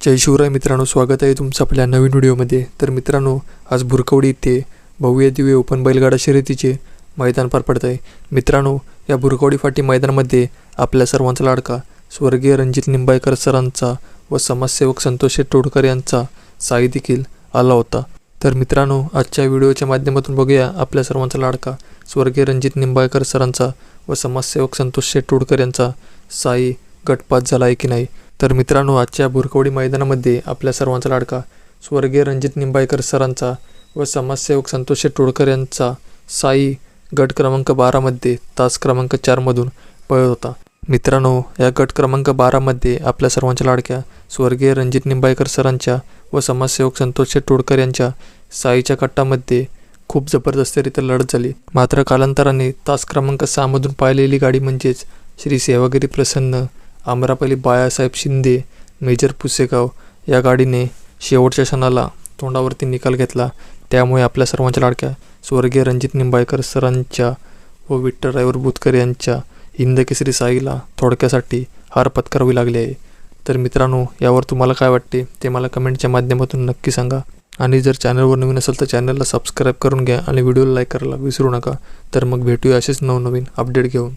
जय शिवराय मित्रांनो स्वागत आहे तुमचं आपल्या नवीन व्हिडिओमध्ये. तर मित्रांनो आज भुरकवडी इथे भव्य दिव्य ओपन बैलगाडा शर्यतीचे मैदान पार पडत आहे मित्रांनो या भुरकवडी फाटी मैदानामध्ये आपल्या सर्वांचा लाडका स्वर्गीय रणजित निंबाळकर सरांचा व समाजसेवक संतोष शेठ यांचा साई देखील आला होता. तर मित्रांनो आजच्या व्हिडिओच्या माध्यमातून बघूया आपल्या सर्वांचा लाडका स्वर्गीय रणजित निंबाळकर सरांचा व समाजसेवक संतोष शेठ यांचा साई गटपात झाला आहे की नाही. तर मित्रांनो आजच्या भुरकवडी मैदानामध्ये आपल्या सर्वांचा लाडका स्वर्गीय रणजित निंबाळकर सरांचा व समाजसेवक संतोष टोळकर यांचा साई गट क्रमांक बारामध्ये तास क्रमांक चारमधून पळत होता. मित्रांनो या गट क्रमांक बारामध्ये आपल्या सर्वांच्या लाडक्या स्वर्गीय रणजित निंबाळकर सरांच्या व समाजसेवक संतोष टोळकर यांच्या साईच्या कट्टामध्ये खूप जबरदस्तरित्या लढत झाली. मात्र कालांतराने तास क्रमांक सहामधून पाहिलेली गाडी म्हणजेच श्री सेवागिरी प्रसन्न आमरापल्ली बाळासाहेब शिंदे मेजर पुसेगाव या गाडीने शेवटच्या क्षणाला तोंडावरती निकाल घेतला. त्यामुळे आपल्या सर्वांच्या लाडक्या स्वर्गीय रणजित निंबाळकर सरांच्या व विठ्ठल रायवर बुतकर यांच्या हिंदकेसरी साईला थोडक्यासाठी हार पत्करावी लागली आहे. तर मित्रांनो यावर तुम्हाला काय वाटते ते मला कमेंटच्या माध्यमातून नक्की सांगा. आणि जर चॅनलवर नवीन असेल तर चॅनलला सबस्क्राईब करून घ्या आणि व्हिडिओला लाईक करायला विसरू नका. तर मग भेटूया असेच नवनवीन अपडेट घेऊन.